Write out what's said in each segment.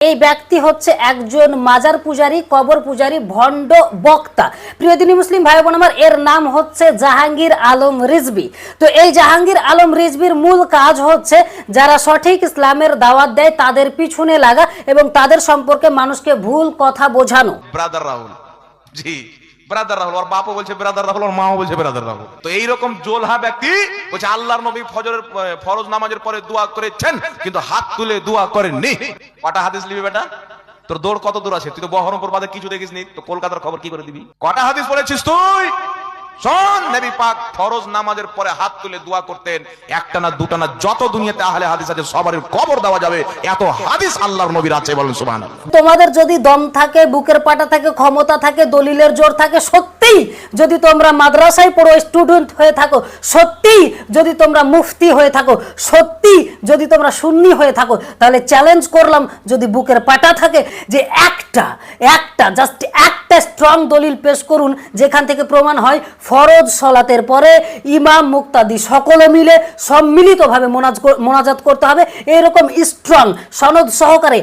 এই ব্যক্তি হচ্ছে একজন মাজার পূজারী, কবর পূজারী, ভণ্ড বক্তা। প্রিয়দিনী মুসলিম ভাই বোন আমার, এর নাম হচ্ছে জাহাঙ্গীর আলম রিজবি। তো এই জাহাঙ্গীর আলম রিজবির মূল কাজ হচ্ছে যারা সঠিক ইসলামের দাওয়াত দেয়, তাদের পিছনে লাগা এবং তাদের সম্পর্কে মানুষকে ভুল কথা বোঝানো। রাহুল জি। ব্রাদার রাহুল ওর বাপও বলছে ব্রাদার রাহুল ওর মাও বলছে ব্রাদার রাহুল তো এইরকম জোলহা ব্যক্তি বলছে, আল্লাহর নবী ফজরের ফরজ নামাজের পরে দোয়া করেছেন, কিন্তু হাত তুলে দোয়া করেননি। কটা হাদিস লিবি বেটা? তোর দৌড় কত দূর আছে? তুই তো বহরমপুর বাদে কিছু দেখিস নি তো কলকাতার খবর কি করে দিবি? কটা হাদিস বলেছিস তুই? তোমাদের যদি দম থাকে, বুকের পাটা থাকে, ক্ষমতা থাকে, দলিলের জোর থাকে সত্যিই যদি তোমরা মাদ্রাসায় পড়ো স্টুডেন্ট হয়ে থাকো সত্যিই যদি তোমরা মুফতি হয়ে থাকো, সত্যি যদি তোমরা সুন্নি হয়ে থাকো, তাহলে চ্যালেঞ্জ করলাম যদি বুকের পাটা থাকে, যে একটা একটা জাস্ট একটা স্ট্রং দলিল পেশ করুন, যেখান থেকে প্রমাণ হয় ফরজ সলাতের পরে ইমাম, মুক্তাদি সকলে মিলে সম্মিলিতভাবে মোনাজ মোনাজাত করতে হবে। এরকম স্ট্রং সনদ সহকারে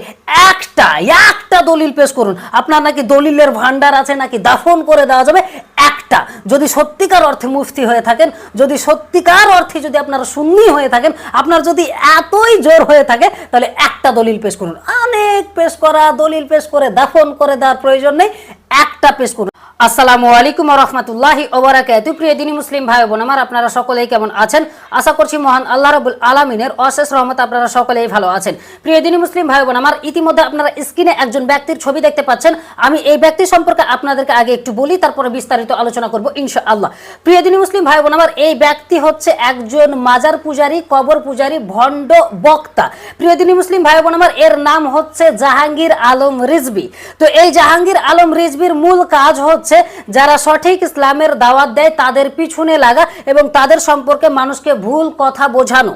একটা একটা দলিল পেশ করুন। আপনার নাকি দলিলের ভান্ডার আছে, নাকি দাফন করে দেওয়া যাবে? একটা। যদি সত্যিকার অর্থে মুফতি হয়ে থাকেন, যদি সত্যিকার অর্থে যদি আপনারা সুন্নি হয়ে থাকেন, আপনার যদি এতই জোর হয়ে থাকে, তাহলে একটা দলিল পেশ করুন। অনেক পেশ করা, দলিল পেশ করে, দাফন করে দেওয়ার প্রয়োজন নেই। একটা পেশ করুন। আসসালামু আলাইকুম রহমতুল্লাহি ওবরাকাতু প্রিয় দিনী মুসলিম ভাই বোন আমার, আপনারা সকলেই কেমন আছেন? আশা করছি মহান আল্লাহ রাবুল আলমিনের অশেষ রহমত আপনারা সকলেই ভালো আছেন। প্রিয় দিনী মুসলিম ভাই বোন আমার, ইতিমধ্যে আপনারা স্ক্রিনে একজন ব্যক্তির ছবি দেখতে পাচ্ছেন। আমি এই ব্যক্তি সম্পর্কে আপনাদেরকে আগে একটু বলি, তারপরে বিস্তারিত আলোচনা করব ইনশা আল্লাহ প্রিয় দিনী মুসলিম ভাই বোন আমার, এই ব্যক্তি হচ্ছে একজন মাজার পূজারী, কবর পূজারী, ভণ্ড বক্তা। প্রিয় দিনী মুসলিম ভাই বোন আমার, এর নাম হচ্ছে জাহাঙ্গীর আলম রিজবি। তো এই জাহাঙ্গীর আলম রিজবির মূল কাজ হচ্ছে, যারা সঠিক ইসলামের দাওয়াত দেয়, তাদের পিছনে লাগা এবং তাদের সম্পর্কে মানুষকে ভুল কথা বোঝানো।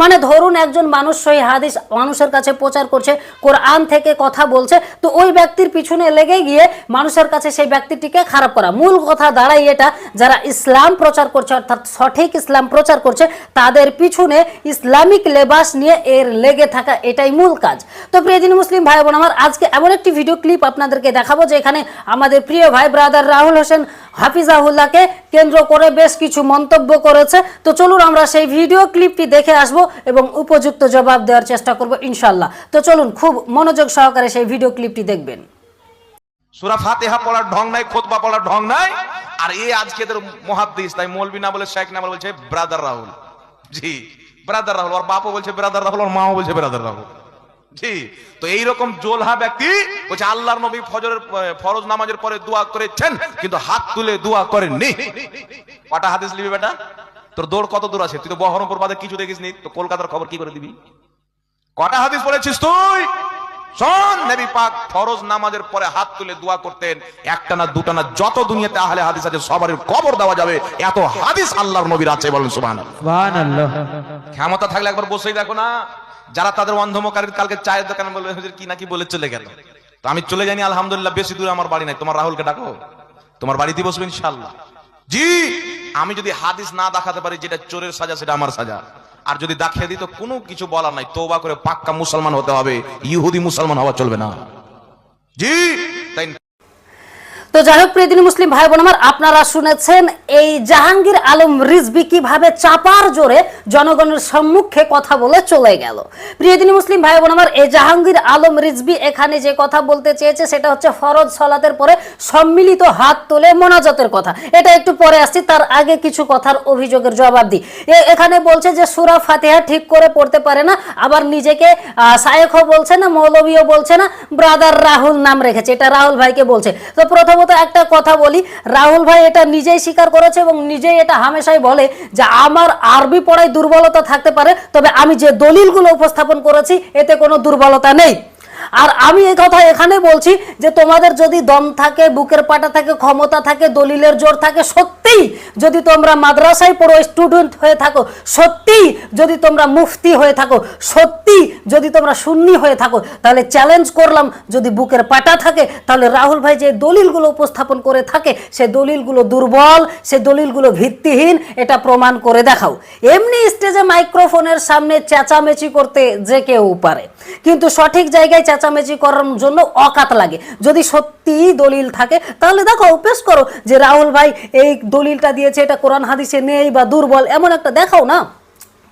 মানে ধরুন একজন মানুষ সহি হাদিস মানুষের কাছে প্রচার করছে, কোরআন থেকে কথা বলছে, তো ওই ব্যক্তির পিছনে লেগে গিয়ে মানুষের কাছে সেই ব্যক্তিটিকে খারাপ করা। মূল কথা দাঁড়াই এটা, যারা ইসলাম প্রচার করছে, অর্থাৎ সঠিক ইসলাম প্রচার করছে, তাদের পিছনে ইসলামিক লেবাস নিয়ে এর লেগে থাকা এটাই মূল কাজ। তো প্রিয় দিন মুসলিম ভাই বোন আমার, আজকে এমন একটি ভিডিও ক্লিপ আপনাদেরকে দেখাবো যে এখানে আমাদের প্রিয় ভাই ব্রাদার রাহুল হোসেন হাফিজাহুল্লাহকে কেন্দ্র করে বেশ কিছু মন্তব্য করেছে। তো চলুন আমরা সেই ভিডিও ক্লিপটি দেখে আসব এবং উপযুক্ত জবাব দেওয়ার চেষ্টা করব ইনশাল্লাহ তো চলুন, খুব মনোযোগ সহকারে সেই ভিডিও ক্লিপটি দেখবেন। সুরা ফাতেহা পড়ার ঢং নাই, খোতবা পড়ার ঢং নাই, আর এ আজকে এদের মহাদ্দিস, তাই মৌলবি না বলে শেখ না বলে বলছে ব্রাদার রাহুল। জি, ব্রাদার রাহুল, ওর বাপও বলছে ব্রাদার রাহুল, ওর মাও বলছে ব্রাদার রাহুল। জি, তো এইরকম জোলহা ব্যক্তি বলছে আল্লাহর নবী ফজরের ফরজ নামাজের পরে দোয়া করেছেন, কিন্তু হাত তুলে দোয়া করেননি। কটা হাদিস লিবি বেটা? তোর দৌড় কত দূর আছে? তুই তো বহরমপুর বাদে কিছু দেখিস নি। তো কলকাতার খবর কি করে দিবি? কটা হাদিস পড়েছিস তুই? শোন নবী পাক ফরজ নামাজের পরে হাত তুলে দোয়া করতেন একটা না দুটা না যত দুনিয়াতে আহলে হাদিস আছে সবার কবর দেওয়া যাবে। এত হাদিস আল্লাহর নবীর আছে বলেন সুবহানাল্লাহ। সুবহানাল্লাহ। ক্ষমতা থাকলে একবার বসেই দেখো না। যারা তাদের অন্ধমকারীর কালকে চায়ের দোকানে বলবে হুজুর কি নাকি বলে চলে গেল? তো আমি চলে যাইনি আলহামদুলিল্লাহ বেশি দূরে আমার বাড়ি নাই। তোমার রাহুলকে ডাকো। তোমার বাড়িতে বসবে ইনশাল্লাহ জি, আমি যদি হাদিস না দেখাতে পারি যেটা চোরের সাজা, সেটা আমার সাজা। আর যদি দেখিয়ে দিই তো কোনো কিছু বলার নাই। তোবা করে পাক্কা মুসলমান হতে হবে, ইহুদি মুসলমান হওয়া চলবে না। জি, তাই তো যাই হোক প্রিয়দিনী মুসলিম ভাই বোন আমার, আপনারা শুনেছেন এই জাহাঙ্গীর আলম রিজবি কীভাবে চাপার জোরে জনগণের সম্মুখে কথা বলে চলে গেল। প্রিয়দিনী মুসলিম ভাই বোন আমার, এই জাহাঙ্গীর আলম রিজবি এখানে যে কথা বলতে চেয়েছে, সেটা হচ্ছে ফরজ সলাতের পরে সম্মিলিত হাত তুলে মোনাজাতের কথা। এটা একটু পরে আসছি, তার আগে কিছু কথার অভিযোগের জবাব দিই। এখানে বলছে যে, সুরা ফাতেহা ঠিক করে পড়তে পারে না, আবার নিজেকে শায়েখও বলছে না, মৌলবীও বলছে না, ব্রাদার রাহুল নাম রেখেছে, এটা রাহুল ভাইকে বলছে। তো প্রথমত একটা কথা বলি। রাহুল ভাই এটা নিজেই স্বীকার করেছে এবং নিজেই এটা হামেশাই বলে যে আমার আরবি পড়ায় দুর্বলতা থাকতে পারে, তবে আমি যে দলিলগুলো উপস্থাপন করেছি, এতে কোনো দুর্বলতা নেই। আর আমি এই কথা এখানে বলছি যে তোমাদের যদি দম থাকে, বুকের পাটা থাকে, ক্ষমতা থাকে, দলিলের জোর থাকে সত্যিই যদি তোমরা মাদ্রাসায় পড়ো স্টুডেন্ট হয়ে থাকো সত্যিই যদি তোমরা মুফতি হয়ে থাকো, সত্যি যদি তোমরা সুন্নি হয়ে থাকো, তাহলে চ্যালেঞ্জ করলাম, যদি বুকের পাটা থাকে, তাহলে রাহুল ভাই যে দলিলগুলো উপস্থাপন করে থাকে, সে দলিলগুলো দুর্বল, সে দলিলগুলো ভিত্তিহীন, এটা প্রমাণ করে দেখাও। এমনি স্টেজে মাইক্রোফোনের সামনে চেঁচামেচি করতে যে কেউ পারে। কিন্তু সঠিক জায়গায় চেঁচামেচি করার জন্য অকাত লাগে। যদি সত্যি দলিল থাকে, তাহলে দেখো পেশ করো যে রাহুল ভাই এই দলিলটা দিয়েছে, এটা কোরআন হাদিসে নেই বা দুর্বল, এমন একটা দেখাও না।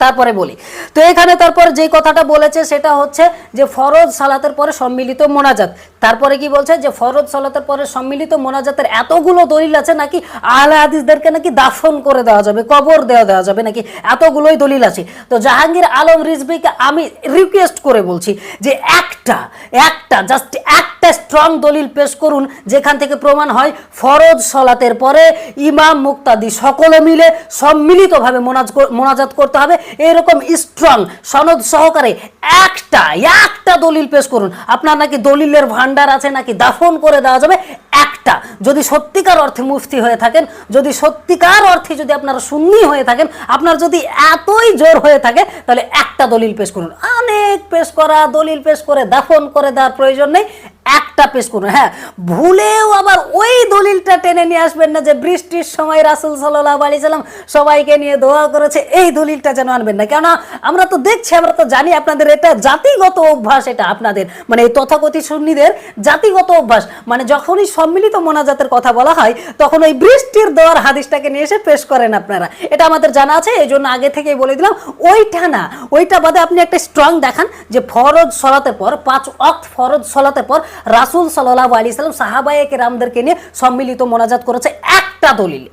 তারপরে বলি। তো এখানে তারপর যে কথাটা বলেছে সেটা হচ্ছে যে ফরজ সালাতের পরে সম্মিলিত মোনাজাত। তারপরে কি বলছে যে ফরজ সালাতের পরে সম্মিলিত মোনাজাতের এতগুলো দলিল আছে নাকি আহলে হাদিসদেরকে নাকি দাফন করে দেওয়া যাবে, কবর দেওয়া দেওয়া যাবে নাকি এতগুলোই দলিল আছে। তো জাহাঙ্গীর আলম রিজভিকে আমি রিকোয়েস্ট করে বলছি যে একটা একটা জাস্ট একটা স্ট্রং দলিল পেশ করুন, যেখান থেকে প্রমাণ হয় ফরজ সলাতের পরে ইমাম মুক্তাদি সকলে মিলে সম্মিলিতভাবে মোনাজ মোনাজাত করতে হবে। এরকম স্ট্রং সনদ সহকারে একটা একটা দলিল পেশ করুন। আপনার নাকি দলিলের ভান্ডার আছে নাকি দাফন করে দেওয়া যাবে? একটা। যদি সত্যিকার অর্থে মুফতি হয়ে থাকেন, যদি সত্যিকার অর্থে যদি আপনারা সুন্নি হয়ে থাকেন, আপনার যদি এতই জোর হয়ে থাকে, তাহলে একটা দলিল পেশ করুন। অনেক পেশ করা, দলিল পেশ করে, দাফন করে দেওয়ার প্রয়োজন নেই। একটা পেশ করুন হ্যাঁ। ভুলেও আবার ওই দলিলটা টেনে নিয়ে আসবেন না যে বৃষ্টির সময় রাসুল সাল্লাহ আলি সাল্লাম সবাইকে নিয়ে দোয়া করেছে, এই দলিলটা যেন আনবেন না। কেননা আমরা তো দেখছি, আমরা তো জানি আপনাদের এটা জাতিগত অভ্যাস, এটা আপনাদের মানে এই তথাকথিত সুন্নিদের জাতিগত অভ্যাস। মানে যখনই সম্মিলিত মোনাজাতের কথা বলা হয়, তখন ওই বৃষ্টির দোয়ার হাদিসটাকে নিয়ে এসে পেশ করেন আপনারা। এটা আমাদের জানা আছে এই জন্য আগে থেকেই বলে দিলাম, ওইটা না, ওইটা বাদে আপনি একটা স্ট্রং দেখান যে ফরজ সলাতে পর, পাঁচ অক্ট ফরজ সলাতে পর রাসুল সাল্লাহ আলি সাল্লাম সাহাবায়কে রামদেরকে নিয়ে সম্মিলিত মোনাজাত করেছে একটা দলিল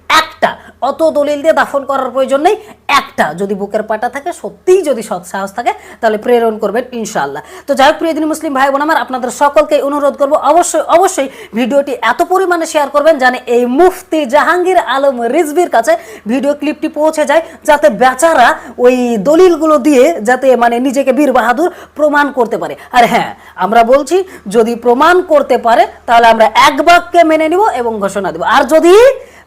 একটা। অত দলিল দিয়ে দাফন করার প্রয়োজন নেই। একটা যদি বুকের পাটা থাকে, সত্যিই যদি সৎ সাহস থাকে, তাহলে প্রেরণ করবেন ইনশাআল্লাহ। তো যাই হোক, প্রিয়দিন মুসলিম ভাই বোন আমার, আপনাদের সকলকে অনুরোধ করব অবশ্যই অবশ্যই ভিডিওটি এত পরিমাণে শেয়ার করবেন জানে এই মুফতি জাহাঙ্গীর আলম রিজভির কাছে ভিডিও ক্লিপটি পৌঁছে যায়, যাতে বেচারা ওই দলিলগুলো দিয়ে যাতে মানে নিজেকে বীর বাহাদুর প্রমাণ করতে পারে। আর হ্যাঁ আমরা বলছি, যদি প্রমাণ করতে পারে, তাহলে আমরা এক বাক্যে মেনে নিব এবং ঘোষণা দেব। আর যদি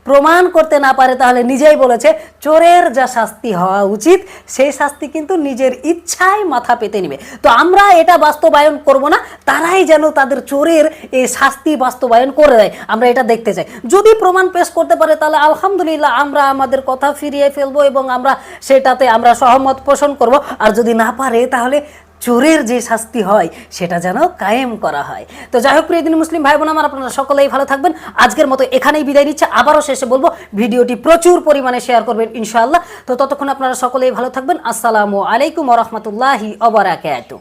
প্রমাণ করতে না পারে তাহলে নিজেই বলেছে, চোরের যা শাস্তি হওয়া উচিত, সেই শাস্তি কিন্তু নিজের ইচ্ছায় মাথা পেতে নিবে। তো আমরা এটা বাস্তবায়ন করব না, তারাই যেন তাদের চোরের এই শাস্তি বাস্তবায়ন করে দেয়, আমরা এটা দেখতে চাই। যদি প্রমাণ পেশ করতে পারে, তাহলে আলহামদুলিল্লাহ আমরা আমাদের কথা ফিরিয়ে ফেলব এবং আমরা সেটাতে আমরা সহমত পোষণ করব। আর যদি না পারে, তাহলে চোরের যে শাস্তি হয়, সেটা যেন কায়েম করা হয়। তো যাই হোক, প্রিয় দিন মুসলিম ভাই বোন আমার আপনারা সকলেই ভালো থাকবেন। আজকের মতো এখানেই বিদায় নিচ্ছে। আবারও শেষে বলব, ভিডিওটি প্রচুর পরিমাণে শেয়ার করবেন, ইনশাআল্লাহ। তো ততক্ষণ আপনারা সকলেই ভালো থাকবেন। আসসালামু আলাইকুম রহমতুল্লাহি অবরাকাতু